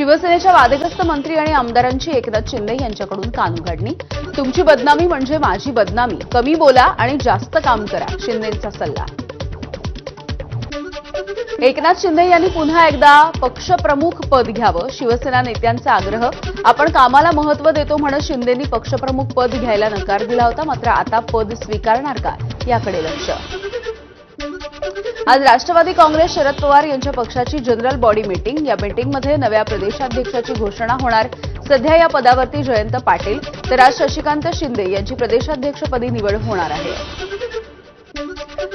शिवसेनेच्या वादग्रस्त मंत्री आणि आमदारांची एकनाथ शिंदे यांच्याकडून कानउघाडणी तुमची बदनामी म्हणजे माझी बदनामी. कमी बोला आणि जास्त काम करा शिंदेंचा सल्ला. एकनाथ शिंदे यांनी पुन्हा एकदा पक्षप्रमुख पद घ्यावं शिवसेना नेत्यांचा आग्रह. आपण कामाला महत्त्व देतो म्हणत शिंदेंनी पक्षप्रमुख पद घ्यायला नकार दिला होता मात्र आता पद स्वीकारणार का याकडे लक्ष. आज राष्ट्रवादी काँग्रेस शरद पवार यांच्या पक्षाची जनरल बॉडी मीटिंग. या मीटिंगमध्ये नव्या प्रदेशाध्यक्षाची घोषणा होणार. सध्या या पदावरती जयंत पाटील तर आज शशिकांत शिंदे यांची प्रदेशाध्यक्षपदी निवड होणार आहे.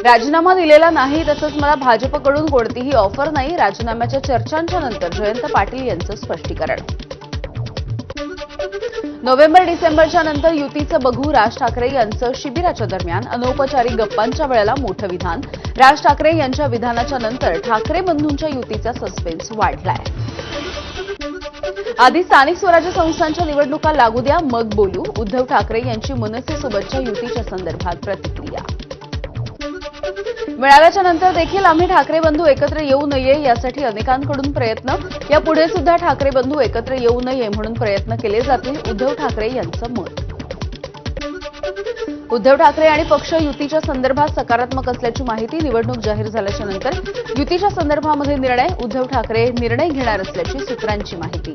राजीनामा दिलेला नाही तसंच मला भाजपकडून कोणतीही ऑफर नाही. राजीनाम्याच्या चर्चांच्या नंतर जयंत पाटील यांचं स्पष्टीकरण. नोव्हेंबर डिसेंबरच्या नंतर युतीचं बघू राज ठाकरे यांचं शिबिराच्या दरम्यान अनौपचारिक गप्पांच्या वेळेला मोठं विधान. राज ठाकरे यांच्या विधानाच्या नंतर ठाकरे बंधूंच्या युतीचा सस्पेन्स वाढलाय. आधी स्थानिक स्वराज्य संस्थांच्या निवडणुका लागू द्या मग बोलू. उद्धव ठाकरे यांची मनसेसोबतच्या युतीच्या संदर्भात प्रतिक्रिया. मेळाव्याच्या नंतर देखील आम्ही ठाकरे बंधू एकत्र येऊ नये यासाठी अनेकांकडून प्रयत्न. यापुढे सुद्धा ठाकरे बंधू एकत्र येऊ नये म्हणून प्रयत्न केले जातील उद्धव ठाकरे यांचं मत. उद्धव ठाकरे आणि पक्ष युतीच्या संदर्भात सकारात्मक असल्याची माहिती निवडणूक जाहीर झाल्याच्यानंतर युतीच्या संदर्भामध्ये निर्णय उद्धव ठाकरे निर्णय घेणार असल्याची सूत्रांची माहिती.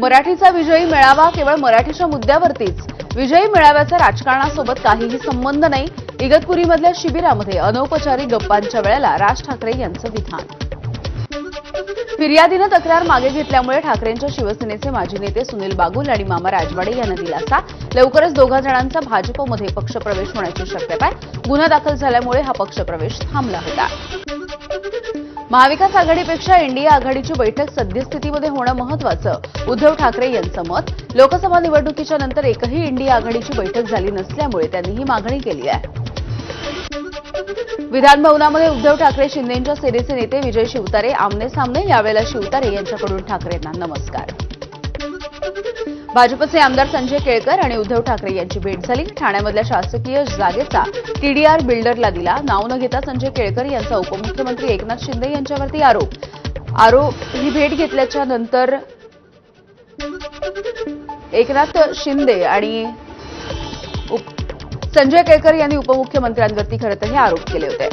मराठीचा विजयी मेळावा केवळ मराठीच्या मुद्द्यावरतीच. विजयी मेळाव्याचा राजकारणासोबत काहीही संबंध नाही इगतपुरीमधल्या शिबिरामध्ये अनौपचारिक गप्पांच्या वेळेला राज ठाकरे यांचं विधान. फिर्यादीनं तक्रार मागे घेतल्यामुळे ठाकरेंच्या शिवसेनेचे माजी नेते सुनील बागुल आणि मामा राजवाडे यांना दिलासा लवकरच दोघा जणांचा भाजपमध्ये पक्षप्रवेश होण्याची शक्यता आहे. गुन्हा दाखल झाल्यामुळे हा पक्षप्रवेश थांबला होता. महाविकास आघाडीपेक्षा इंडिया आघाडीची बैठक सद्यस्थितीमध्ये होणं महत्वाचं. उद्धव ठाकरे यांचं मत लोकसभा निवडणुकीच्या नंतर एकही इंडिया आघाडीची बैठक झाली नसल्यामुळे त्यांनी ही मागणी केली आहे. विधान भवनामध्ये उद्धव ठाकरे शिंदेच्या सेनेचे नेते विजय शिवतारे आमने सामने यावेळेला शिवतारे यांच्याकडून ठाकरेंना नमस्कार. भाजपचे आमदार संजय केळकर आणि उद्धव ठाकरे यांची भेट झाली. ठाण्यामधल्या शासकीय जागेचा टीडीआर बिल्डरला दिला. नाव न घेता संजय केळकर यांचा उपमुख्यमंत्री एकनाथ शिंदे यांच्यावरती आरोप. आरोप ही भेट घेतल्याच्या नंतर एकनाथ शिंदे आणि उप- संजय केळकर यांनी उपमुख्यमंत्र्यांवरती खरं तर हे आरोप केले होते.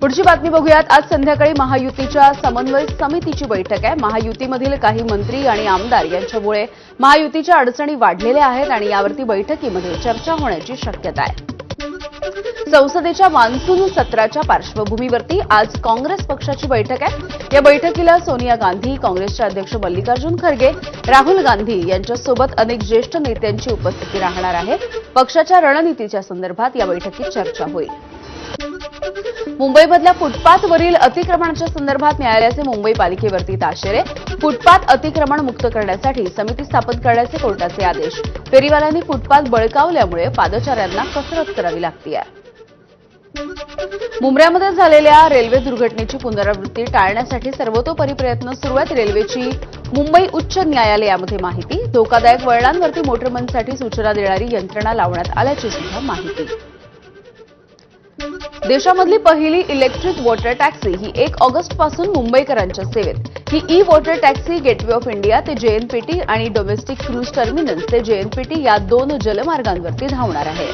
पुढची बातमी बघूयात. आज संध्याकाळी महायुतीच्या समन्वय समितीची बैठक आहे. महायुतीमधील काही मंत्री आणि आमदार यांच्यामुळे महायुतीच्या अडचणी वाढलेल्या आहेत आणि यावरती बैठकीमध्ये चर्चा होण्याची शक्यता आहे. संसदेच्या मान्सून सत्राच्या पार्श्वभूमीवरती आज काँग्रेस पक्षाची बैठक आहे. या बैठकीला सोनिया गांधी काँग्रेसचे अध्यक्ष मल्लिकार्जुन खरगे राहुल गांधी यांच्यासोबत अनेक ज्येष्ठ नेत्यांची उपस्थिती राहणार आहे. पक्षाच्या रणनीतीच्या संदर्भात या बैठकीत चर्चा होईल. मुंबईमधल्या फुटपाथवरील अतिक्रमणाच्या संदर्भात न्यायालयाचे मुंबई पालिकेवरती ताशेरे फुटपाथ अतिक्रमण मुक्त करण्यासाठी समिती स्थापन करण्याचे कोर्टाचे आदेश. फेरीवाल्यांनी फुटपाथ बळकावल्यामुळे पादचाऱ्यांना कसरत करावी लागतीये. मुंबऱ्यामध्ये झालेल्या रेल्वे दुर्घटनेची पुनरावृत्ती टाळण्यासाठी सर्वतोपरी प्रयत्न सुरू आहेत रेल्वेची मुंबई उच्च न्यायालयामध्ये माहिती. धोकादायक वळणांवरती मोटरमनसाठी सूचना देणारी यंत्रणा लावण्यात आल्याची सुद्धा माहिती. देशामधली पहिली इलेक्ट्रिक वॉटर टॅक्सी ही एक ऑगस्टपासून मुंबईकरांच्या सेवेत. ही e water taxi Gateway of India ते जेएनपीटी आणि डोमेस्टिक क्रूज टर्मिनल्स ते जेएनपीटी या दोन जलमार्गांवरती धावणार आहे.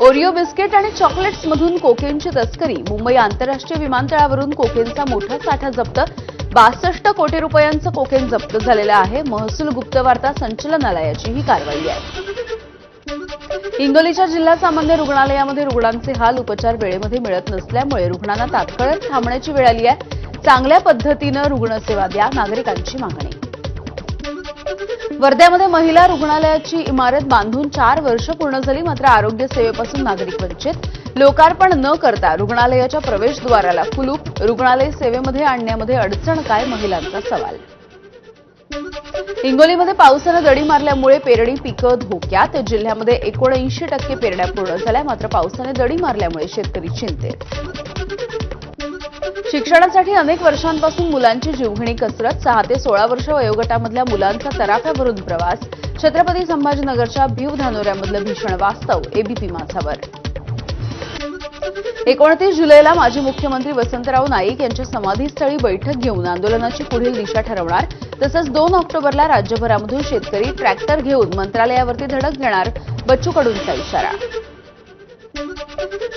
ओरिओ बिस्किट आणि चॉकलेट्स मधून कोकेनची तस्करी. मुंबई आंतरराष्ट्रीय विमानतळावरून कोकेनचा मोठा साठा जप्त. बासष्ट कोटी रुपयांचं कोकेन जप्त झालेलं आहे. महसूल गुप्तवार्ता संचलनालयाची ही कारवाई आहे. हिंगोलीच्या जिल्हा सामान्य रुग्णालयामध्ये रुग्णांचे हाल उपचार वेळेमध्ये मिळत नसल्यामुळे रुग्णांना तात्काळ थांबण्याची वेळ आली आहे. चांगल्या पद्धतीनं रुग्णसेवा द्या नागरिकांची मागणी. वर्ध्यामध्ये महिला रुग्णालयाची इमारत बांधून चार वर्ष पूर्ण झाली मात्र आरोग्य सेवेपासून नागरिक वंचित. लोकार्पण न करता रुग्णालयाच्या प्रवेशद्वाराला कुलूप रुग्णालय सेवेमध्ये आणण्यामध्ये अडचण काय महिलांचा सवाल हिंगोलीमध्ये पावसानं दडी मारल्यामुळे पेरणी पिकं धोक्यात. जिल्ह्यामध्ये एकोणऐंशी टक्के पेरण्या पूर्ण झाल्या मात्र पावसाने दडी मारल्यामुळे शेतकरी चिंतेत. शिक्षणासाठी अनेक वर्षांपासून मुलांची जीवघेणी कसरत सहा ते सोळा वर्ष वयोगटामधल्या मुलांचा तराफ्यावरून प्रवास छत्रपती संभाजीनगरच्या भीव धानोऱ्यामधलं भीषण वास्तव एबीपी माझावर एकोणतीस जुलैला माजी मुख्यमंत्री वसंतराव नाईक यांच्या समाधीस्थळी बैठक घेऊन आंदोलनाची पुढील दिशा ठरवणार. तसंच दोन ऑक्टोबरला राज्यभरामधून शेतकरी ट्रॅक्टर घेऊन मंत्रालयावरती धडक देणार बच्चू कडूंचा इशारा.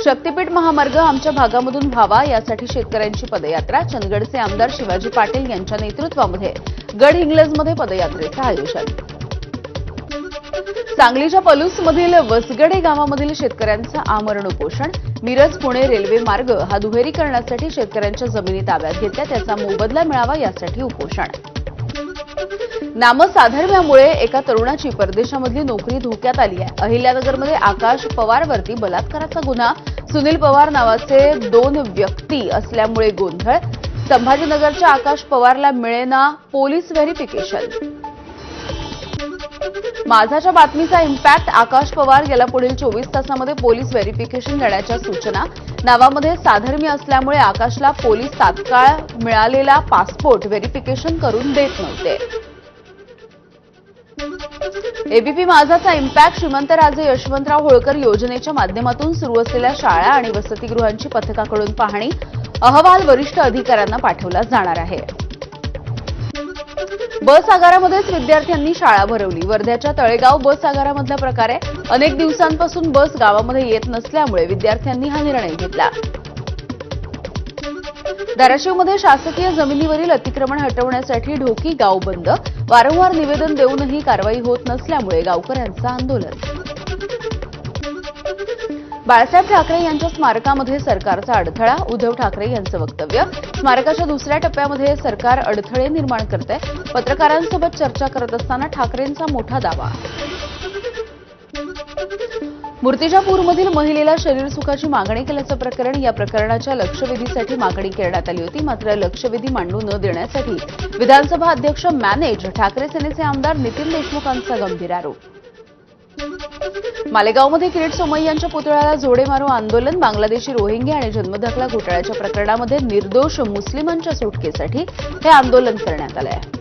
शक्तीपीठ महामार्ग आमच्या भागामधून व्हावा यासाठी शेतकऱ्यांची पदयात्रा. चंदगडचे आमदार शिवाजी पाटील यांच्या नेतृत्वामध्ये गडहिंग्लजमध्ये पदयात्रेचं आयोजन. सांगलीच्या पलूसमधील वसगडे गावामधील शेतकऱ्यांचं आमरण उपोषण मिरज पुणे रेल्वे मार्ग हा दुहेरीकरणासाठी शेतकऱ्यांच्या जमिनी ताब्यात घेतल्या. त्याचा मोबदला मिळावा यासाठी उपोषण. नामसाधर्म्यामुळे एका तरुणाची परदेशामधली नोकरी धोक्यात आली आहे. अहिल्यानगरमध्ये आकाश पवारवरती बलात्काराचा गुन्हा. सुनील पवार नावाचे दोन व्यक्ती असल्यामुळे गोंधळ. संभाजीनगरच्या आकाश पवारला मिळेना पोलीस व्हेरिफिकेशन. माझाच्या बातमीचा इम्पॅक्ट आकाश पवार याला पुढील चोवीस तासामध्ये पोलीस व्हेरिफिकेशन देण्याच्या सूचना. नावामध्ये साधर्म्य असल्यामुळे आकाशला पोलीस तात्काळ मिळालेला पासपोर्ट व्हेरिफिकेशन करून देत नव्हते. एबीपी माझाचा इम्पॅक्ट श्रीमंतराजे यशवंतराव होळकर योजनेच्या माध्यमातून सुरू असलेल्या शाळा आणि वसतिगृहांची पथकाकडून पाहणी अहवाल वरिष्ठ अधिकाऱ्यांना पाठवला जाणार आहे. बस आगारामध्येच विद्यार्थ्यांनी शाळा भरवली. वर्ध्याच्या तळेगाव बस आगारामधला प्रकारे अनेक दिवसांपासून बस गावामध्ये येत नसल्यामुळे विद्यार्थ्यांनी हा निर्णय घेतला. धाराशिवमध्ये शासकीय जमिनीवरील अतिक्रमण हटवण्यासाठी ढोकी गाव बंद. वारंवार निवेदन देऊनही कारवाई होत नसल्यामुळे गावकऱ्यांचं आंदोलन. बाळासाहेब ठाकरे यांच्या स्मारकामध्ये सरकारचा अडथळा उद्धव ठाकरे यांचं वक्तव्य. स्मारकाच्या दुसऱ्या टप्प्यामध्ये सरकार अडथळे निर्माण करते. पत्रकारांसोबत चर्चा करत असताना ठाकरेंचा मोठा दावा. मूर्तिजापूरमधील महिलेला शरीर सुखाची मागणी केल्याचं प्रकरण या प्रकरणाच्या लक्षवेधीसाठी मागणी करण्यात आली होती. मात्र लक्षवेधी मांडू न देण्यासाठी विधानसभा अध्यक्ष मॅनेज ठाकरे सेनेचे आमदार नितीन देशमुखांचा गंभीर आरोप. मालेगावमध्ये किरीट सोमय्यांच्या पुतळ्याला जोडे मारो आंदोलन बांगलादेशी रोहिंग्या आणि जन्मदाखला घोटाळ्याच्या प्रकरणामध्ये निर्दोष मुस्लिमांच्या सुटकेसाठी हे आंदोलन करण्यात आलं आहे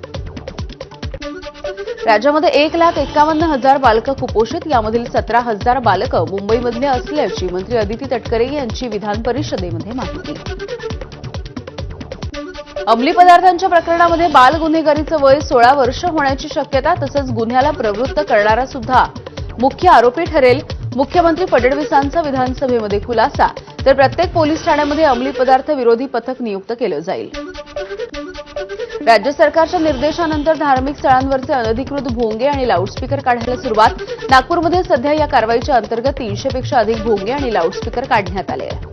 राज्यामध्ये एक लाख एकावन्न हजार बालकं कुपोषित यामधील सतरा हजार बालकं मुंबईमधले असल्याची मंत्री अदिती तटकरे यांची विधान परिषदेमध्ये माहिती. अंमली पदार्थांच्या प्रकरणामध्ये बाल गुन्हेगारीचं वय सोळा वर्ष होण्याची शक्यता तसंच गुन्ह्याला प्रवृत्त करणारा सुद्धा मुख्य आरोपी ठरेल. मुख्यमंत्री फडणवीसांचा विधानसभेमध्ये खुलासा. तर प्रत्येक पोलीस ठाण्यामध्ये अंमली पदार्थ विरोधी पथक नियुक्त केलं जाईल. राज्य सरकारच्या निर्देशानंतर धार्मिक स्थळांवरचे अनधिकृत भोंगे आणि लाऊडस्पीकर काढायला सुरुवात. नागपूरमध्ये सध्या या कारवाईच्या अंतर्गत तीनशेपेक्षा अधिक भोंगे आणि लाऊडस्पीकर काढण्यात आले आहेत.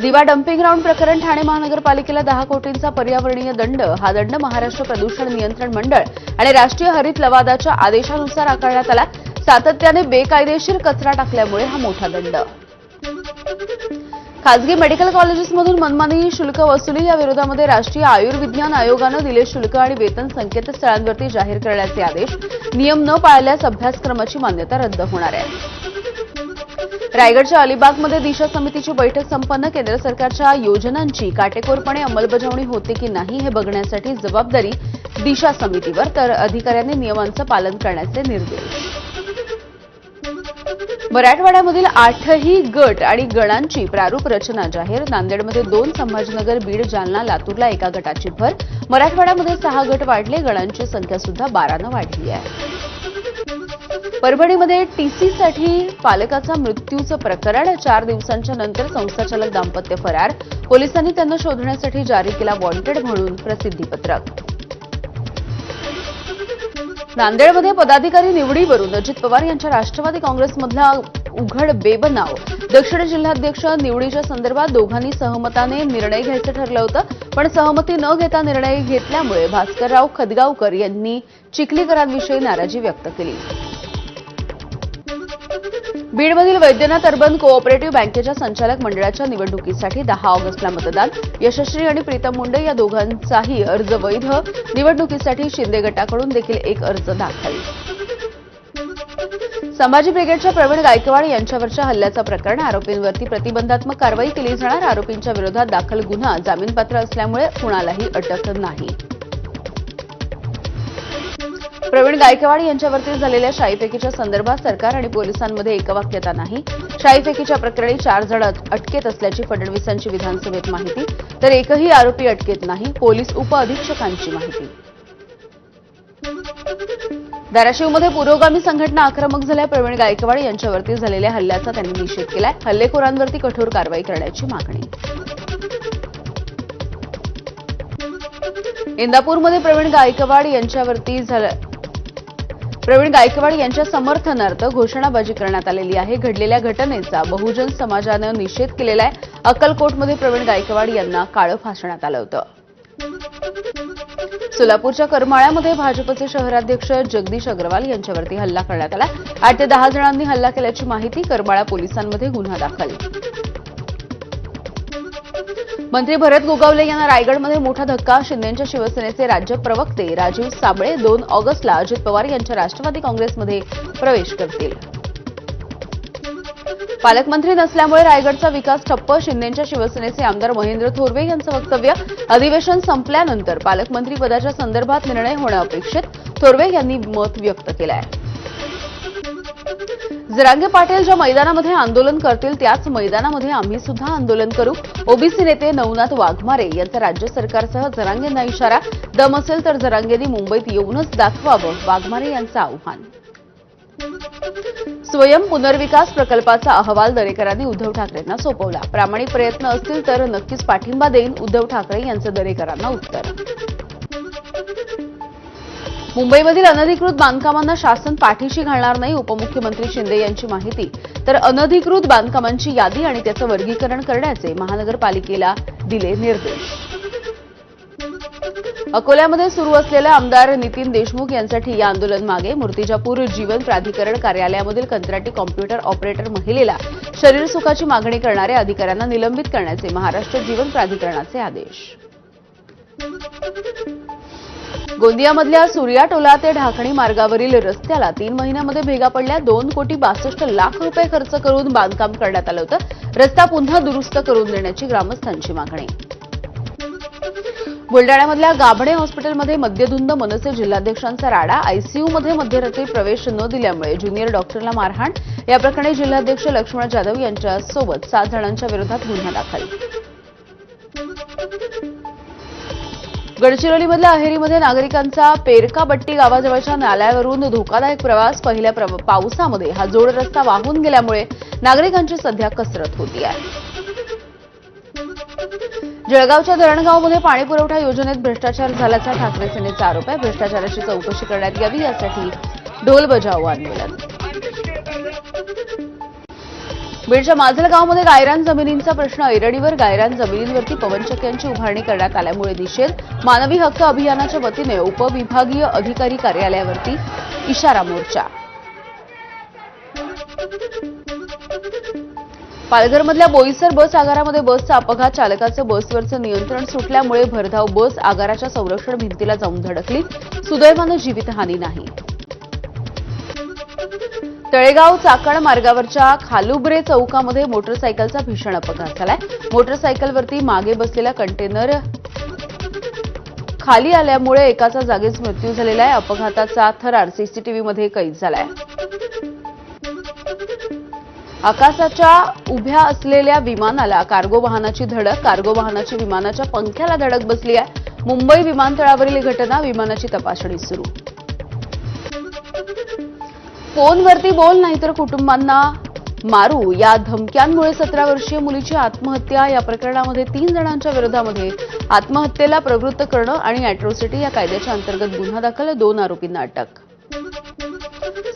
दिवा डम्पिंग ग्राउंड प्रकरण ठाणे महानगरपालिकेला दहा कोटींचा पर्यावरणीय दंड हा दंड महाराष्ट्र प्रदूषण नियंत्रण मंडळ आणि राष्ट्रीय हरित लवादाच्या आदेशानुसार आकारण्यात आला. सातत्याने बेकायदेशीर कचरा टाकल्यामुळे हा मोठा दंड. खासगी मेडिकल कॉलेजेसमधून मनमानी शुल्क वसुली या विरोधामध्ये राष्ट्रीय आयुर्विज्ञान आयोगानं दिले शुल्क आणि वेतन संकेतस्थळांवरती जाहीर करण्याचे आदेश. नियम न पाळल्यास अभ्यासक्रमाची मान्यता रद्द होणार आहे. रायगडच्या अलिबागमध्ये दिशा समितीची बैठक संपन्न. केंद्र सरकारच्या योजनांची काटेकोरपणे अंमलबजावणी होते की नाही हे बघण्यासाठी जबाबदारी दिशा समितीवर तर अधिकाऱ्यांनी नियमांचं पालन करण्याचे निर्देश. मराठवाड्यामधील आठही गट आणि गणांची प्रारूप रचना जाहीर. नांदेडमध्ये दोन संभाजीनगर बीड जालना लातूरला एका गटाची भर. मराठवाड्यामध्ये सहा गट वाढले गणांची संख्या सुद्धा बारानं वाढली आहे. परभणीमध्ये टीसीसाठी पालकाचा मृत्यूचं प्रकरण. चार दिवसांच्या नंतर संस्थाचालक दाम्पत्य फरार. पोलिसांनी त्यांना शोधण्यासाठी जारी केला वॉन्टेड म्हणून प्रसिद्धीपत्रक. नांदेडमध्ये पदाधिकारी निवडीवरून अजित पवार यांच्या राष्ट्रवादी काँग्रेसमधला उघड बेबनाव. दक्षिण जिल्हाध्यक्ष निवडीच्या संदर्भात दोघांनी सहमताने निर्णय घ्यायचं ठरलं होतं पण सहमती न घेता निर्णय घेतल्यामुळे भास्करराव खदगावकर यांनी चिखलीकरांविषयी नाराजी व्यक्त केली. बीडमधील वैद्यनाथ अर्बन कोऑपरेटिव्ह बँकेच्या संचालक मंडळाच्या निवडणुकीसाठी दहा ऑगस्टला मतदान. यशस्वी आणि प्रीतम मुंडे या दोघांचाही अर्ज वैध. निवडणुकीसाठी शिंदे गटाकडून देखील एक अर्ज दाखल. संभाजी ब्रिगेडच्या प्रवीण गायकवाड यांच्यावरच्या हल्ल्याचं प्रकरण आरोपींवरती प्रतिबंधात्मक कारवाई केली जाणार आरोपींच्या विरोधात दाखल गुन्हा जामीनपात्र असल्यामुळे कुणालाही अटक नाही. प्रवीण गायकवाड यांच्यावरती झालेल्या शाईफेकीच्या संदर्भात सरकार आणि पोलिसांमध्ये एकवाक्यता नाही. शाईफेकीच्या प्रकरणी चार जण अटकेत असल्याची फडणवीसांची विधानसभेत माहिती. तर एकही आरोपी अटकेत नाही पोलीस उपअधीक्षकांची माहिती. धाराशिवमध्ये पुरोगामी संघटना आक्रमक झाल्या. प्रवीण गायकवाड यांच्यावरती झालेल्या हल्ल्याचा त्यांनी निषेध केलाय. हल्लेखोरांवरती कठोर कारवाई करण्याची मागणी. इंदापूरमध्ये प्रवीण गायकवाड यांच्यावरती प्रवीण गायकवाड यांच्या समर्थनार्थ घोषणाबाजी करण्यात आलेली आहे. घडलेल्या घटनेचा बहुजन समाजानं निषेध केलेला आहे. अक्कलकोटमध्ये प्रवीण गायकवाड यांना काळं फासण्यात आलं होतं. सोलापूरच्या करमाळ्यामध्ये भाजपचे शहराध्यक्ष जगदीश अग्रवाल यांच्यावरती हल्ला करण्यात आला. आठ ते दहा जणांनी हल्ला केल्याची माहिती करमाळा पोलिसांमध्ये गुन्हा दाखल मंत्री भरत गोगावले यांना रायगडमध्ये मोठा धक्का. शिंदेच्या शिवसेनेचे राज्य प्रवक्ते राजीव साबळे दोन ऑगस्टला अजित पवार यांच्या राष्ट्रवादी काँग्रेसमध्ये प्रवेश करतील. पालकमंत्री नसल्यामुळे रायगडचा विकास ठप्प. शिंदेच्या शिवसेनेचे आमदार महेंद्र थोरवे यांचं वक्तव्य अधिवेशन संपल्यानंतर पालकमंत्री पदाच्या संदर्भात निर्णय होणं अपेक्षित. थोरवे यांनी मत व्यक्त केलं आहे जरांगे पाटील ज्या मैदानामध्ये आंदोलन करतील त्याच मैदानामध्ये आम्ही सुद्धा आंदोलन करू. ओबीसी नेते नवनाथ वाघमारे यांचा राज्य सरकारसह जरांगेंना इशारा. दम असेल तर जरांगेंनी मुंबईत येऊनच दाखवावं वाघमारे यांचं आव्हान. स्वयं पुनर्विकास प्रकल्पाचा अहवाल दरेकरांनी उद्धव ठाकरेंना सोपवला. प्रामाणिक प्रयत्न असतील तर नक्कीच पाठिंबा देईन उद्धव ठाकरे यांचं दरेकरांना उत्तर. मुंबईमधील अनधिकृत बांधकामांना शासन पाठीशी घालणार नाही उपमुख्यमंत्री शिंदे यांची माहिती. तर अनधिकृत बांधकामांची यादी आणि त्याचं वर्गीकरण करण्याचे महानगरपालिकेला दिले निर्देश. अकोल्यामध्ये सुरू असलेल्या आमदार नितीन देशमुख यांसाठी या आंदोलन मागे मूर्तिजापूर जीवन प्राधिकरण कार्यालयामधील कंत्राटी कॉम्प्युटर ऑपरेटर महिलेला शरीरसुखाची मागणी करणाऱ्या अधिकाऱ्यांना निलंबित करण्याचे महाराष्ट्र जीवन प्राधिकरणाचे आदेश. गोंदियामधल्या सूर्या टोला ते ढाकणी मार्गावरील रस्त्याला तीन महिन्यामध्ये भेगा पडल्या. दोन कोटी बासष्ट लाख रुपये खर्च करून बांधकाम करण्यात आलं होतं. रस्ता पुन्हा दुरुस्त करून देण्याची ग्रामस्थांची मागणी. बुलडाण्यामधल्या गाभणे हॉस्पिटलमध्ये मद्यधुंद मनसे जिल्हाध्यक्षांचा राडा. आयसीयूमध्ये मध्यरात्री प्रवेश न दिल्यामुळे ज्युनियर डॉक्टरला मारहाण. या प्रकरणी जिल्हाध्यक्ष लक्ष्मण जाधव यांच्यासोबत सात जणांच्या विरोधात गुन्हा दाखल. गडचिरोलीमधल्या अहेरीमध्ये नागरिकांचा पेरकाबट्टी गावाजवळच्या नाल्यावरून धोकादायक प्रवास. पहिल्या पावसामध्ये हा जोड रस्ता वाहून गेल्यामुळे नागरिकांची सध्या कसरत होती आहे. जळगावच्या धरणगावमध्ये पाणीपुरवठा योजनेत भ्रष्टाचार झाल्याचा ठाकरे सेनेचा आरोप आहे. भ्रष्टाचाराची चौकशी करण्यात यावी यासाठी ढोल बजाव आंदोलन. बीडच्या माजलगावमध्ये गायरान जमिनींचा प्रश्न ऐरणीवर गायरान जमिनींवरती पवनचक्क्यांची उभारणी करण्यात आल्यामुळे निषेध मानवी हक्क अभियानाच्या वतीने उपविभागीय अधिकारी कार्यालयावरती इशारा मोर्चा. पालघरमधल्या बोईसर बस आगारामध्ये बसचा अपघात चालकाचं बसवरचं नियंत्रण सुटल्यामुळे भरधाव बस आगाराच्या संरक्षण भिंतीला जाऊन धडकली. सुदैवानं जीवितहानी नाही. तळेगाव चाकण मार्गावरच्या खालुब्रे चौकामध्ये मोटरसायकलचा भीषण अपघात झालाय. मोटरसायकलवरती मागे बसलेला कंटेनर खाली आल्यामुळे एकाचा जागीच मृत्यू झालेला आहे. अपघाताचा थरार सीसीटीव्हीमध्ये कैद झालाय. आकाशाच्या उभ्या असलेल्या विमानाला कार्गो वाहनाची धडक कार्गो वाहनाची विमानाच्या पंख्याला धडक बसली आहे. मुंबई विमानतळावरील ही घटना विमानाची तपासणी सुरू. फोनवरती बोल नाहीतर कुटुंबांना मारू. या धमक्यांमुळे सतरा वर्षीय मुलीची आत्महत्या. या प्रकरणामध्ये तीन जणांच्या विरोधामध्ये आत्महत्येला प्रवृत्त करणं आणि अॅट्रॉसिटी या कायद्याच्या अंतर्गत गुन्हा दाखल दोन आरोपींना अटक.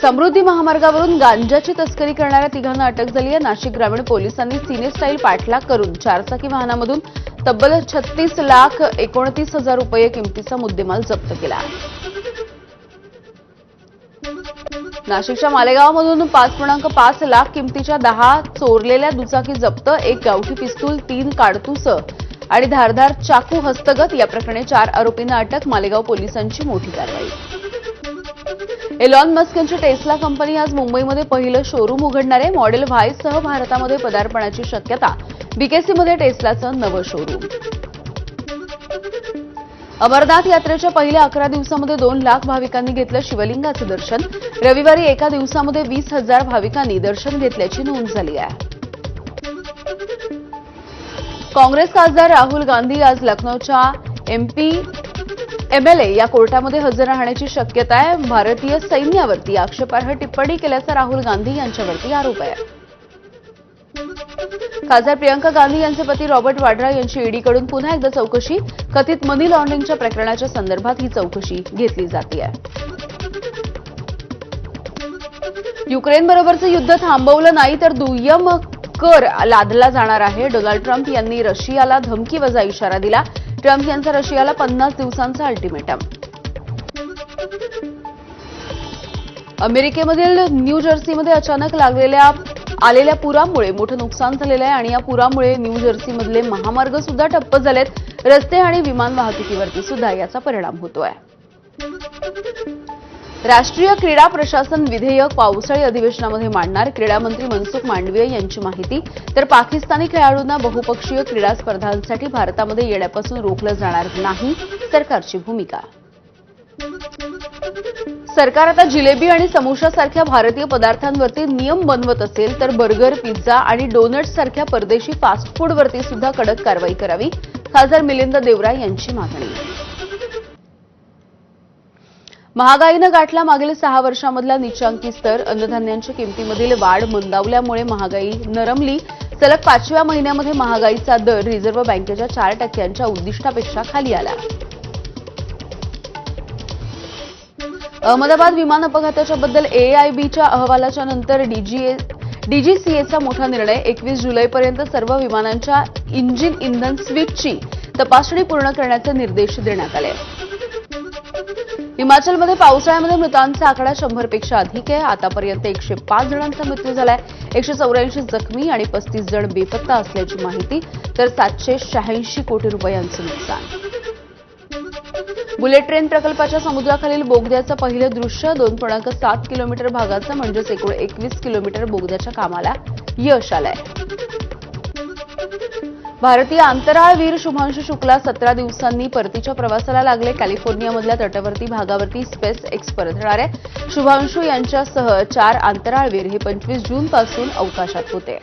समृद्धी महामार्गावरून गांजाची तस्करी करणाऱ्या तिघांना अटक झाली आहे. नाशिक ग्रामीण पोलिसांनी सिने स्टाईल पाठलाग करून चारचाकी वाहनामधून तब्बल छत्तीस लाख एकोणतीस हजार रुपये किमतीचा मुद्देमाल जप्त केला. नाशिकच्या मालेगावमधून पाच पूर्णांक पाच लाख किमतीच्या दहा चोरलेल्या दुचाकी जप्त एक गावठी पिस्तूल तीन काडतूस आणि धारधार चाकू हस्तगत या प्रकरणी चार आरोपींना अटक मालेगाव पोलिसांची मोठी कारवाई. एलॉन मस्क यांची टेस्ला कंपनी आज मुंबईमध्ये पहिलं शोरूम उघडणार आहे. मॉडेल व्हाय सह भारतामध्ये पदार्पणाची शक्यता. बीकेसीमध्ये टेस्लाचं नवं शोरूम अमरनाथ यात्रेच्या पहिल्या अकरा दिवसामध्ये दोन लाख भाविकांनी घेतलं शिवलिंगाचं दर्शन. रविवारी एका दिवसामध्ये वीस हजार भाविकांनी दर्शन घेतल्याची नोंद झाली आहे. काँग्रेस खासदार राहुल गांधी आज लखनौच्या एमपी एमएलए या कोर्टामध्ये हजर राहण्याची शक्यता आहे. भारतीय सैन्यावरती आक्षेपार्ह टिप्पणी केल्याचा राहुल गांधी यांच्यावरती आरोप आहे. खासदार प्रियंका गांधी यांचे पती रॉबर्ट वाड्रा यांची ईडीकडून पुन्हा एकदा चौकशी. कथित मनी लॉन्ड्रिंगच्या प्रकरणाच्या संदर्भात ही चौकशी घेतली जाते युक्रेनबरोबरचं युद्ध थांबवलं नाही तर दुय्यम कर लादला जाणार आहे. डोनाल्ड ट्रम्प यांनी रशियाला धमकीवजा इशारा दिला. ट्रम्प यांचा रशियाला पन्नास दिवसांचा अल्टिमेटम. अमेरिकेमधील न्यू जर्सीमध्ये अचानक लागलेल्या आलेल्या पुरामुळे मोठं नुकसान झालेलं आहे आणि या पुरामुळे न्यू जर्सीमधले महामार्ग सुद्धा ठप्प झालेत. रस्ते आणि विमान वाहतुकीवरती सुद्धा याचा परिणाम होतोय. राष्ट्रीय क्रीडा प्रशासन विधेयक पावसाळी अधिवेशनामध्ये मांडणार क्रीडामंत्री मनसुख मांडवीय यांची माहिती. तर पाकिस्तानी खेळाडूंना बहुपक्षीय क्रीडा स्पर्धांसाठी भारतामध्ये येण्यापासून रोखलं जाणार नाही सरकारची भूमिका. सरकार आता जिलेबी आणि समोशासारख्या भारतीय पदार्थांवरती नियम बनवत असेल तर बर्गर पिझ्झा आणि डोनट्स सारख्या परदेशी फास्ट फूडवरती सुद्धा कडक कारवाई करावी. खासदार मिलिंद देवरा यांची मागणी. महागाईनं गाठला मागील सहा वर्षामधला निचांकी स्तर. अन्नधान्यांच्या किमतीमधील वाढ मंदावल्यामुळे महागाई नरमली. सलग पाचव्या महिन्यामध्ये महागाईचा दर रिझर्व्ह बँकेच्या चार टक्क्यांच्या उद्दिष्टापेक्षा खाली आला. अहमदाबाद विमान अपघाताच्या बद्दल एआयबीच्या अहवालाच्या नंतर डीजीए डीजीसीएचा मोठा निर्णय. एकवीस जुलैपर्यंत सर्व विमानांच्या इंजिन इंधन स्विचची तपासणी पूर्ण करण्याचे निर्देश देण्यात आले. हिमाचलमध्ये पावसाळ्यामध्ये मृतांचा आकडा शंभरपेक्षा अधिक आहे. आतापर्यंत एकशे पाच जणांचा मृत्यू झालाय. एकशे चौऱ्याऐंशी जखमी आणि पस्तीस जण बेपत्ता असल्याची माहिती तर सातशे शहाऐंशी कोटी रुपयांचं नुकसान. बुलेट ट्रेन प्रकल्पाच्या समुद्राखालील बोगद्याचं पहिलं दृश्य दोन पूर्णांक सात किलोमीटर भागाचं म्हणजेच एकूण एकवीस किलोमीटर बोगद्याच्या कामाला यश आलंय. भारतीय अंतराळवीर शुभांशु शुक्ला सतरा दिवसांनी परतीच्या प्रवासाला लागले. कॅलिफोर्नियामधल्या तटवर्ती भागावरती स्पेस एक्स परतणार आहे. शुभांशु यांच्यासह चार अंतराळवीर हे पंचवीस जून पासून अवकाशात होते.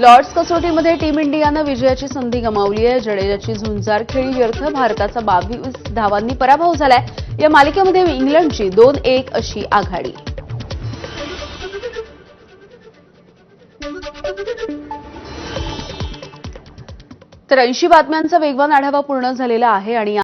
लॉर्ड्स कसोटीमध्ये टीम इंडियानं विजयाची संधी गमावली आहे. जडेजाची झुंजार खेळी व्यर्थ भारताचा बावीस धावांनी पराभव झालाय. या मालिकेमध्ये इंग्लंडची दोन एक अशी आघाडी. तर ऐंशी बातम्यांचा वेगवान आढावा पूर्ण झालेला आहे आणि